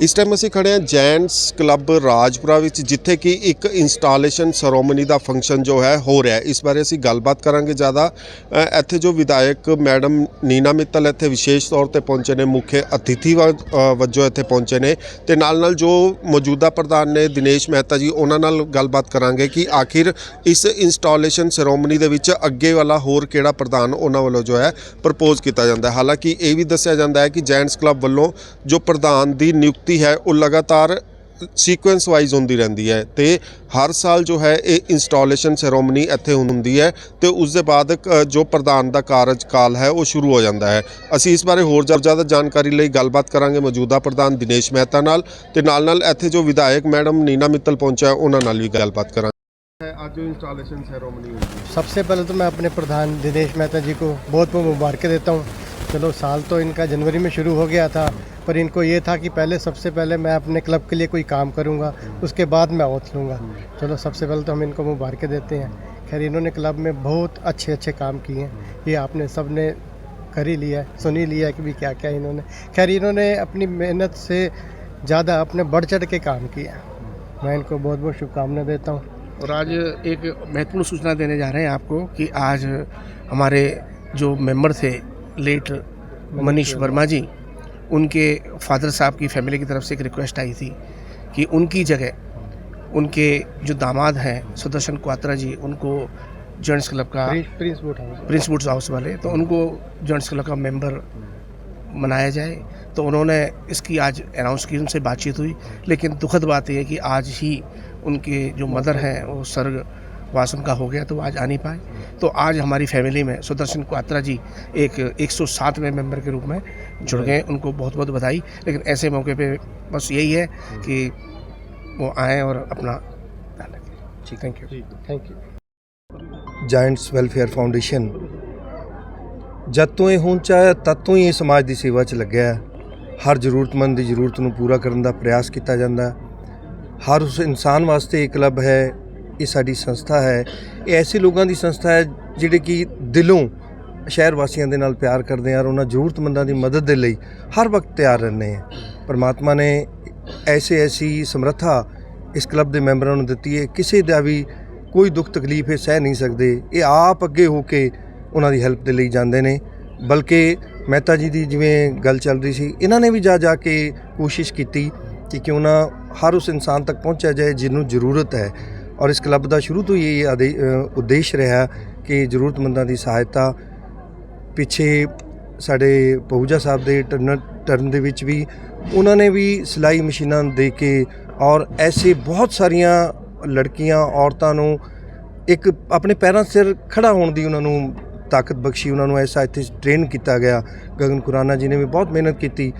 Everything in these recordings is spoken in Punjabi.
ਇਸ ਟਾਈਮ ਅਸੀਂ ਖੜੇ ਹਾਂ ਜੈਂਟਸ ਕਲੱਬ ਰਾਜਪੁਰਾ ਵਿੱਚ, ਜਿੱਥੇ ਕਿ ਇੱਕ ਇੰਸਟਾਲੇਸ਼ਨ ਸੈਰੋਮਨੀ ਦਾ ਫੰਕਸ਼ਨ ਜੋ ਹੈ, ਹੋ ਰਿਹਾ ਹੈ। ਇਸ ਬਾਰੇ ਅਸੀਂ ਗੱਲਬਾਤ ਕਰਾਂਗੇ ਜ਼ਿਆਦਾ। ਇੱਥੇ ਜੋ ਵਿਧਾਇਕ ਮੈਡਮ ਨੀਨਾ ਮਿੱਤਲ ਇੱਥੇ ਵਿਸ਼ੇਸ਼ ਤੌਰ ਤੇ ਪਹੁੰਚੇ ਨੇ, ਮੁੱਖ ਅਤਿਥੀ ਵ- ਵਜੋਂ ਇੱਥੇ ਪਹੁੰਚੇ ਨੇ। ਤੇ ਨਾਲ ਨਾਲ ਜੋ ਮੌਜੂਦਾ ਪ੍ਰਧਾਨ ਨੇ ਦਿਨੇਸ਼ ਮਹਿਤਾ ਜੀ, ਉਹਨਾਂ ਨਾਲ ਗੱਲਬਾਤ ਕਰਾਂਗੇ ਕਿ ਆਖਿਰ ਇਸ ਇੰਸਟਾਲੇਸ਼ਨ ਸੈਰੋਮਨੀ ਦੇ ਵਿੱਚ ਅੱਗੇ ਵਾਲਾ ਹੋਰ ਕਿਹੜਾ ਪ੍ਰਧਾਨ ਉਹਨਾਂ ਵੱਲੋਂ ਜੋ ਹੈ ਪ੍ਰਪੋਜ਼ ਕੀਤਾ ਜਾਂਦਾ ਹੈ। ਹਾਲਾਂਕਿ ਇਹ ਵੀ ਦੱਸਿਆ ਜਾਂਦਾ ਹੈ ਕਿ ਜੈਂਟਸ ਕਲੱਬ ਵੱਲੋਂ ਜੋ ਪ੍ਰਧਾਨ ਦੀ ਨਿਯੁਕਤੀ ਹੈ ਉਹ ਲਗਾਤਾਰ ਸੀਕੁਐਂਸ ਵਾਈਜ਼ ਹੁੰਦੀ ਰਹਿੰਦੀ ਹੈ ਤੇ ਹਰ ਸਾਲ ਜੋ ਹੈ ਇਹ ਇੰਸਟਾਲੇਸ਼ਨ ਸੈਰੋਮਨੀ ਇੱਥੇ ਹੁੰਦੀ ਹੈ ਤੇ ਉਸ ਦੇ ਬਾਅਦ ਕ- ਜੋ ਪ੍ਰਧਾਨ ਦਾ ਕਾਰਜਕਾਲ ਹੈ ਉਹ ਸ਼ੁਰੂ ਹੋ ਜਾਂਦਾ ਹੈ ਅਸੀਂ ਇਸ ਬਾਰੇ ਹੋਰ ਜ਼ਿਆਦਾ ਜ਼ਿਆਦਾ ਜਾਣਕਾਰੀ ਲਈ ਗੱਲਬਾਤ ਕਰਾਂਗੇ ਮੌਜੂਦਾ ਪ੍ਰਧਾਨ ਦਿਨੇਸ਼ ਮਹਿਤਾ ਨਾਲ ਤੇ ਨਾਲ ਨਾਲ ਇੱਥੇ ਜੋ ਵਿਧਾਇਕ ਮੈਡਮ ਨੀਨਾ ਮਿੱਤਲ ਪਹੁੰਚਿਆ ਉਹਨਾਂ ਨਾਲ ਵੀ ਗੱਲਬਾਤ ਕਰਾਂਗੇ ਅੱਜ ਜੋ ਇੰਸਟਾਲੇਸ਼ਨ ਸੈਰੋਮਨੀ ਹੁੰਦੀ ਹੈ सबसे पहले तो मैं अपने प्रधान दिनेश मेहता जी को बहुत बहुत मुबारक देता हूँ चलो साल तो इनका जनवरी में शुरू हो गया था पर इनको ये था कि पहले, सबसे पहले मैं अपने क्लब के लिए कोई काम करूँगा, उसके बाद मैं ओथ लूँगा। चलो, सबसे पहले तो हम इनको मुबारक देते हैं। खैर, इन्होंने क्लब में बहुत अच्छे अच्छे काम किए हैं। ये आपने सबने कर ही लिया है, सुन ही लिया है कि भी क्या क्या इन्होंने। खैर, इन्होंने अपनी मेहनत से ज़्यादा अपने बढ़ चढ़ के काम किया मैं इनको बहुत बहुत शुभकामना देता हूँ। और आज एक महत्वपूर्ण सूचना देने जा रहे हैं आपको कि आज हमारे जो मेंबर थे, लेट मनीष वर्मा जी उनके फादर साहब की फैमिली की तरफ़ से एक रिक्वेस्ट आई थी कि उनकी जगह उनके जो दामाद हैं सुदर्शन क्वात्रा जी उनको जॉइंट्स क्लब का Prince Boot House Prince Woods House वाले तो उनको जॉइंट्स क्लब का मेंबर मनाया जाए। तो उन्होंने इसकी आज अनाउंस की उनसे बातचीत हुई। लेकिन दुखद बात यह है कि आज ही उनके जो मदर हैं वो सर्ग वास उनका हो गया तो वो आज आ नहीं पाए तो आज हमारी फैमिली में सुदर्शन क्वात्रा जी एक 107वें मेंबर के रूप में जुड़ गए उनको बहुत बहुत बधाई लेकिन ऐसे मौके पे बस यही है कि वो आएँ और अपना ध्यान रखें ठीक thank you thank you giants welfare foundation ਜਦ ਤੋਂ ਇਹ ਹੁਣ ਚਾਹਿਆ ਤਦ ਤੋਂ ਹੀ ਇਹ ਸਮਾਜ ਦੀ ਸੇਵਾ 'ਚ ਲੱਗਿਆ ਹੈ ਹਰ ਜ਼ਰੂਰਤਮੰਦ ਦੀ ਜ਼ਰੂਰਤ ਨੂੰ ਪੂਰਾ ਕਰਨ ਦਾ ਪ੍ਰਯਾਸ ਕੀਤਾ ਜਾਂਦਾ ਹੈ ਹਰ ਉਸ ਇਨਸਾਨ ਵਾਸਤੇ ਇਹ ਕਲੱਬ ਹੈ ਇਹ ਸਾਡੀ ਸੰਸਥਾ ਹੈ। ਇਹ ਐਸੇ ਲੋਕਾਂ ਦੀ ਸੰਸਥਾ ਹੈ ਜਿਹੜੇ ਕਿ ਦਿਲੋਂ ਸ਼ਹਿਰ ਵਾਸੀਆਂ ਦੇ ਨਾਲ ਪਿਆਰ ਕਰਦੇ ਆ ਔਰ ਉਹਨਾਂ ਜ਼ਰੂਰਤਮੰਦਾਂ ਦੀ ਮਦਦ ਦੇ ਲਈ ਹਰ ਵਕਤ ਤਿਆਰ ਰਹਿੰਦੇ ਆ ਪਰਮਾਤਮਾ ਨੇ ਐਸੇ ਐਸੀ ਸਮਰੱਥਾ ਇਸ ਕਲੱਬ ਦੇ ਮੈਂਬਰਾਂ ਨੂੰ ਦਿੱਤੀ ਹੈ। ਕਿਸੇ ਦਾ ਵੀ ਕੋਈ ਦੁੱਖ ਤਕਲੀਫ ਇਹ ਸਹਿ ਨਹੀਂ ਸਕਦੇ। ਇਹ ਆਪ ਅੱਗੇ ਹੋ ਕੇ ਉਹਨਾਂ ਦੀ ਹੈਲਪ ਦੇ ਲਈ ਜਾਂਦੇ ਨੇ। ਬਲਕਿ ਮਹਿਤਾ ਜੀ ਦੀ ਜਿਵੇਂ ਗੱਲ ਚੱਲ ਰਹੀ ਸੀ, ਇਹਨਾਂ ਨੇ ਵੀ ਜਾ ਜਾ ਕੇ ਕੋਸ਼ਿਸ਼ ਕੀਤੀ ਕਿ ਕਿਉਂ ਨਾ ਹਰ ਉਸ ਇਨਸਾਨ ਤੱਕ ਪਹੁੰਚਿਆ ਜਾਏ ਜਿਹਨੂੰ ਜ਼ਰੂਰਤ ਹੈ। ਔਰ ਇਸ ਕਲੱਬ ਦਾ ਸ਼ੁਰੂ ਤੋਂ ਹੀ ਇਹ ਆਦੇ- ਉਦੇਸ਼ ਰਿਹਾ ਕਿ ਜ਼ਰੂਰਤਮੰਦਾਂ ਦੀ ਸਹਾਇਤਾ ਪਿੱਛੇ ਸਾਡੇ ਪਹੂਜਾ ਸਾਹਿਬ ਦੇ ਟਰਨ ਟਰਨ ਦੇ ਵਿੱਚ ਵੀ ਉਹਨਾਂ ਨੇ ਵੀ ਸਿਲਾਈ ਮਸ਼ੀਨਾਂ ਦੇ ਕੇ ਔਰ ਐਸੇ ਬਹੁਤ ਸਾਰੀਆਂ ਲੜਕੀਆਂ, ਔਰਤਾਂ ਨੂੰ ਇੱਕ ਆਪਣੇ ਪੈਰਾਂ ਸਿਰ ਖੜਾ ਹੋਣ ਦੀ ਉਹਨਾਂ ਨੂੰ ਤਾਕਤ ਬਖਸ਼ੀ, ਉਹਨਾਂ ਨੂੰ ਐਸਾ ਇੱਥੇ ਟ੍ਰੇਨ ਕੀਤਾ ਗਿਆ। ਗਗਨ ਕੁਰਾਨਾ ਜੀ ਨੇ ਵੀ ਬਹੁਤ ਮਿਹਨਤ ਕੀਤੀ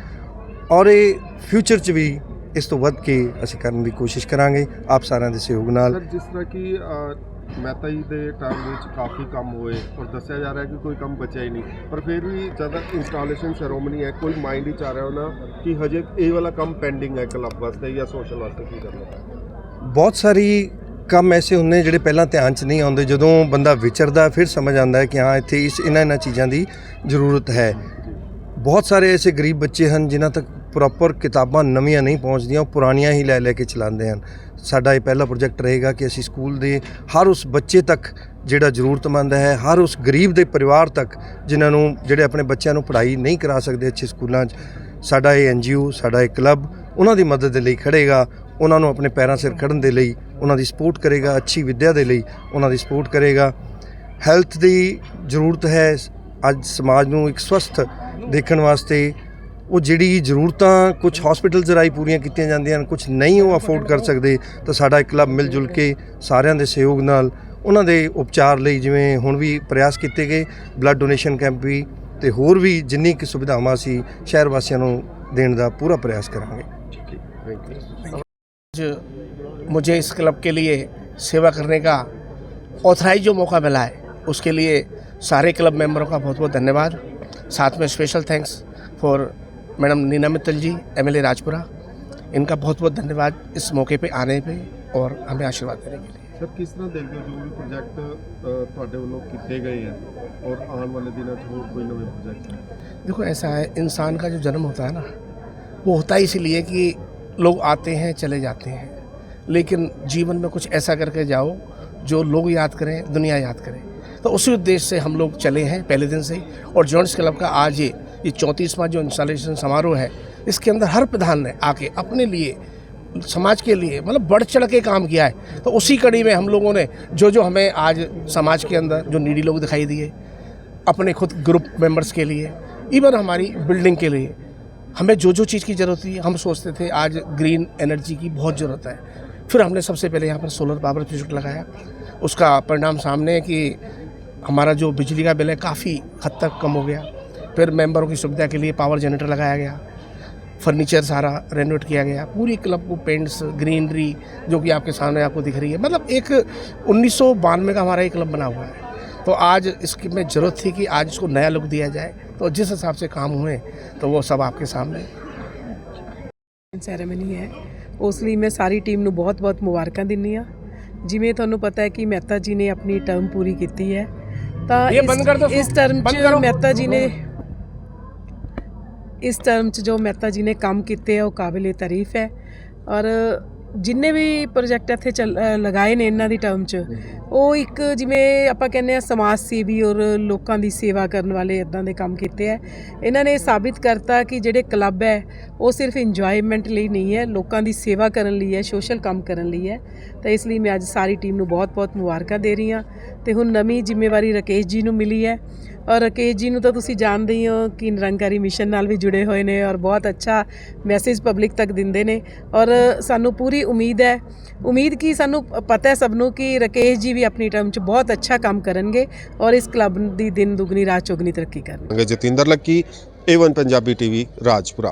ਔਰ ਇਹ ਫਿਊਚਰ 'ਚ ਵੀ ਇਸ ਤੋਂ ਵੱਧ ਕੇ ਅਸੀਂ ਕਰਨ ਦੀ ਕੋਸ਼ਿਸ਼ ਕਰਾਂਗੇ। ਆਪ ਸਾਰਿਆਂ ਦੇ ਸਹਿਯੋਗ ਨਾਲ। ਸਰ ਜਿਸ ਤਰ੍ਹਾਂ ਕਿ ਅ, ਮਹਿਤਾ ਜੀ ਦੇ ਟਰਮ ਵਿੱਚ ਕਾਫੀ ਕੰਮ ਹੋਏ ਔਰ ਦੱਸਿਆ ਜਾ ਰਿਹਾ ਹੈ ਕਿ ਕੋਈ ਕੰਮ ਬਚਿਆ ਹੀ ਨਹੀਂ। ਪਰ ਫਿਰ ਵੀ ਜਦੋਂ ਇੰਸਟਾਲੇਸ਼ਨ ਸੈਰੋਮਨੀ ਹੈ ਕੋਈ ਮਾਈਂਡ ਵਿੱਚ ਆ ਰਿਹਾ ਹੋਣਾ ਕਿ ਹਜੇ ਇਹ ਵਾਲਾ ਕੰਮ ਪੈਂਡਿੰਗ ਹੈ ਕਲੱਬ ਵਾਸਤੇ ਜਾਂ ਸੋਸ਼ਲ ਵਾਸਤੇ ਕੀ ਕਰਨਾ। ਹੈ ਬਹੁਤ ਸਾਰੀ ਕੰਮ ਐਸੇ ਹੁੰਦੇ ਜਿਹੜੇ ਪਹਿਲਾਂ ਧਿਆਨ 'ਚ ਨਹੀਂ ਆਉਂਦੇ। ਜਦੋਂ ਬੰਦਾ ਵਿਚਰਦਾ ਫਿਰ ਸਮਝ ਆਉਂਦਾ ਹੈ ਕਿ ਹਾਂ ਇੱਥੇ ਇਸ ਇਹਨਾਂ ਇਹਨਾਂ ਚੀਜ਼ਾਂ ਦੀ ਜ਼ਰੂਰਤ ਹੈ। ਬਹੁਤ ਸਾਰੇ ਐਸੇ ਗਰੀਬ ਬੱਚੇ ਹਨ ਜਿਨ੍ਹਾਂ ਤੱਕ ਪ੍ਰੋਪਰ ਕਿਤਾਬਾਂ ਨਵੀਆਂ ਨਹੀਂ ਪਹੁੰਚਦੀਆਂ, ਉਹ ਪੁਰਾਣੀਆਂ ਹੀ ਲੈ ਲੈ ਕੇ ਚਲਾਉਂਦੇ ਹਨ। ਸਾਡਾ ਇਹ ਪਹਿਲਾ ਪ੍ਰੋਜੈਕਟ ਰਹੇਗਾ ਕਿ ਅਸੀਂ ਸਕੂਲ ਦੇ ਹਰ ਉਸ ਬੱਚੇ ਤੱਕ ਜਿਹੜਾ ਜ਼ਰੂਰਤਮੰਦ ਹੈ, ਹਰ ਉਸ ਗਰੀਬ ਦੇ ਪਰਿਵਾਰ ਤੱਕ ਜਿਨ੍ਹਾਂ ਨੂੰ, ਜਿਹੜੇ ਆਪਣੇ ਬੱਚਿਆਂ ਨੂੰ ਪੜ੍ਹਾਈ ਨਹੀਂ ਕਰਾ ਸਕਦੇ ਅੱਛੇ ਸਕੂਲਾਂ 'ਚ, ਸਾਡਾ ਇਹ ਐਨਜੀਓ ਸਾਡਾ ਇਹ ਕਲੱਬ ਉਹਨਾਂ ਦੀ ਮਦਦ ਦੇ ਲਈ ਖੜੇਗਾ ਉਹਨਾਂ ਨੂੰ ਆਪਣੇ ਪੈਰਾਂ ਸਿਰ ਖੜਨ ਦੇ ਲਈ, ਉਹਨਾਂ ਦੀ ਸਪੋਰਟ ਕਰੇਗਾ, ਅੱਛੀ ਵਿੱਦਿਆ ਦੇ ਲਈ ਉਹਨਾਂ ਦੀ ਸਪੋਰਟ ਕਰੇਗਾ। ਹੈਲਥ ਦੀ ਜ਼ਰੂਰਤ ਹੈ, ਅੱਜ ਸਮਾਜ ਨੂੰ ਇੱਕ ਸਵਸਥ ਦੇਖਣ ਵਾਸਤੇ ਉਹ ਜਿਹੜੀ ਜ਼ਰੂਰਤਾਂ ਕੁਝ ਹਸਪੀਟਲਸ ਰਾਹੀਂ ਪੂਰੀਆਂ ਕੀਤੀਆਂ ਜਾਂਦੀਆਂ ਹਨ ਕੁਝ ਨਹੀਂ ਉਹ ਅਫੋਰਡ ਕਰ ਸਕਦੇ ਤਾਂ ਸਾਡਾ ਇੱਕ ਕਲੱਬ ਮਿਲ ਜੁਲ ਕੇ ਸਾਰਿਆਂ ਦੇ ਸਹਿਯੋਗ ਨਾਲ ਉਹਨਾਂ ਦੇ ਉਪਚਾਰ ਲਈ ਜਿਵੇਂ ਹੁਣ ਵੀ ਪ੍ਰਯਾਸ ਕੀਤੇ ਗਏ ਬਲੱਡ ਡੋਨੇਸ਼ਨ ਕੈਂਪ ਵੀ ਤੇ ਹੋਰ ਵੀ ਜਿੰਨੀ ਕਿ ਸੁਵਿਧਾਵਾਂ ਸੀ ਸ਼ਹਿਰ ਵਾਸੀਆਂ ਨੂੰ ਦੇਣ ਦਾ ਪੂਰਾ ਪ੍ਰਯਾਸ ਕਰਾਂਗੇ ਥੈਂਕ ਯੂ आज मुझे इस क्लब के लिए सेवा करने का ऑथराइज जो मौका मिला है उसके लिए सारे क्लब मेंबरों का बहुत बहुत धन्यवाद साथ में special thanks for madam Neena Mittal ji MLA Rajpura इनका बहुत बहुत धन्यवाद इस मौके पे आने पे और हमें आशीर्वाद देने के लिए ਸਰ ਕਿਸ ਤਰ੍ਹਾਂ ਦੇਖਦੇ ਹੋ ਜੋ ਵੀ ਪ੍ਰੋਜੈਕਟ ਤੁਹਾਡੇ ਵੱਲੋਂ ਕੀਤੇ ਗਏ ਹੈ ਔਰ ਆਉਣ ਵਾਲੇ ਦਿਨਾਂ 'ਚ ਹੋਰ ਕੋਈ ਨਵੇਂ ਪ੍ਰੋਜੈਕਟ देखो ऐसा है इंसान का जो जन्म होता है ना वो होता है इसलिए कि लोग आते हैं चले जाते हैं लेकिन जीवन में कुछ ऐसा करके जाओ जो लोग याद करें दुनिया याद करे तो उसी उद्देश्य से हम लोग चले हैं पहले दिन से ही और जॉन्ट्स क्लब का आज ये ये चौंतीसवां जो इंस्टॉलेशन समारोह है, इसके अंदर हर प्रधान ने आके अपने लिए, समाज के लिए मतलब बढ़ चढ़ के काम किया है। तो उसी कड़ी में हम लोगों ने जो जो हमें आज समाज के अंदर जो नीडी लोग दिखाई दिए, अपने खुद ग्रुप मेंबर्स के लिए, इवन हमारी बिल्डिंग के लिए, हमें जो जो चीज़ की ज़रूरत थी, हम सोचते थे आज ग्रीन एनर्जी की बहुत ज़रूरत है। फिर हमने सबसे पहले यहाँ पर सोलर पावर प्रोजेक्ट लगाया। उसका परिणाम सामने है कि हमारा जो बिजली का बिल है, काफ़ी हद तक कम हो गया। फिर मेंबरों की सुविधा के लिए पावर जनरेटर लगाया गया फर्नीचर सारा रेनोवेट किया गया पूरी क्लब को पेंट्स ग्रीनरी जो कि आपके सामने आपको दिख रही है मतलब एक उन्नीस का हमारा एक क्लब बना हुआ है तो आज इसकी में ज़रूरत थी कि आज इसको नया लुक दिया जाए तो जिस हिसाब से काम हुए तो वो सब आपके सामने ਸੈਰੇਮਨੀ ਹੈ ਉਸ ਲਈ ਮੈਂ ਸਾਰੀ ਟੀਮ ਨੂੰ ਬਹੁਤ-ਬਹੁਤ ਮੁਬਾਰਕਾਂ ਦਿੰਨੀ ਆ ਜਿਵੇਂ ਤੁਹਾਨੂੰ ਪਤਾ ਹੈ ਕਿ ਮਹਿਤਾ ਜੀ ਨੇ ਆਪਣੀ ਟਰਮ ਪੂਰੀ ਕੀਤੀ ਹੈ ਤਾਂ ਇਹ ਬੰਦ ਕਰ ਦਿਓ ਇਸ ਟਰਮ ਬੰਦ 'ਚ ਕਰੋ। ਮਹਿਤਾ ਜੀ ਨੇ ਇਸ ਟਰਮ 'ਚ ਜੋ ਮਹਿਤਾ ਜੀ ਨੇ ਕੰਮ ਕੀਤੇ ਆ, ਉਹ ਕਾਬਿਲੇ ਤਾਰੀਫ ਹੈ। ਔਰ ਜਿੰਨੇ ਵੀ ਪ੍ਰੋਜੈਕਟ ਇੱਥੇ ਚੱਲ ਲਗਾਏ ਨੇ ਇਹਨਾਂ ਦੀ ਟਰਮ 'ਚ ਉਹ ਇੱਕ ਜਿਵੇਂ ਆਪਾਂ ਕਹਿੰਦੇ ਆ ਸਮਾਜ ਸੇਵੀ ਔਰ ਲੋਕਾਂ ਦੀ ਸੇਵਾ ਕਰਨ ਵਾਲੇ ਇਦਾਂ ਦੇ ਕੰਮ ਕੀਤੇ ਆ। ਇਹਨਾਂ ਨੇ ਸਾਬਿਤ ਕਰਤਾ ਕਿ ਜਿਹੜੇ ਕਲੱਬ ਹੈ, ਉਹ ਸਿਰਫ ਇੰਜੋਇਮੈਂਟ ਲਈ ਨਹੀਂ ਹੈ, ਲੋਕਾਂ ਦੀ ਸੇਵਾ ਕਰਨ ਲਈ ਹੈ ਸੋਸ਼ਲ ਕੰਮ ਕਰਨ ਲਈ ਹੈ। ਤਾਂ ਇਸ ਲਈ ਮੈਂ ਅੱਜ ਸਾਰੀ ਟੀਮ ਨੂੰ ਬਹੁਤ-ਬਹੁਤ ਮੁਬਾਰਕਾਂ ਦੇ ਰਹੀ ਹਾਂ। ਤੇ ਹੁਣ ਨਵੀਂ ਜ਼ਿੰਮੇਵਾਰੀ ਰਾਕੇਸ਼ ਜੀ ਨੂੰ ਮਿਲੀ ਹੈ। ਔਰ ਰਾਕੇਸ਼ ਜੀ ਨੂੰ ਤਾਂ ਤੁਸੀਂ ਜਾਣਦੇ ਹੀ ਹੋ ਕਿ ਨਿਰੰਕਾਰੀ ਮਿਸ਼ਨ ਨਾਲ ਵੀ ਜੁੜੇ ਹੋਏ ਨੇ ਔਰ ਬਹੁਤ ਅੱਛਾ ਮੈਸੇਜ ਪਬਲਿਕ ਤੱਕ ਦਿੰਦੇ ਨੇ। ਔਰ ਸਾਨੂੰ ਪੂਰੀ ਉਮੀਦ ਹੈ, ਉਮੀਦ ਕੀ ਸਾਨੂੰ ਪਤਾ ਹੈ ਸਭ ਨੂੰ ਕਿ ਰਾਕੇਸ਼ ਜੀ ਵੀ ਆਪਣੀ ਟਰਮ 'ਚ ਬਹੁਤ ਅੱਛਾ ਕੰਮ ਕਰਨਗੇ ਔਰ ਇਸ ਕਲੱਬ ਦੀ ਦਿਨ ਦੁਗਣੀ, ਰਾਤ ਚੌਗਣੀ ਤਰੱਕੀ ਕਰਨਗੇ। Jatinder Lucky Avon Punjabi TV Rajpura.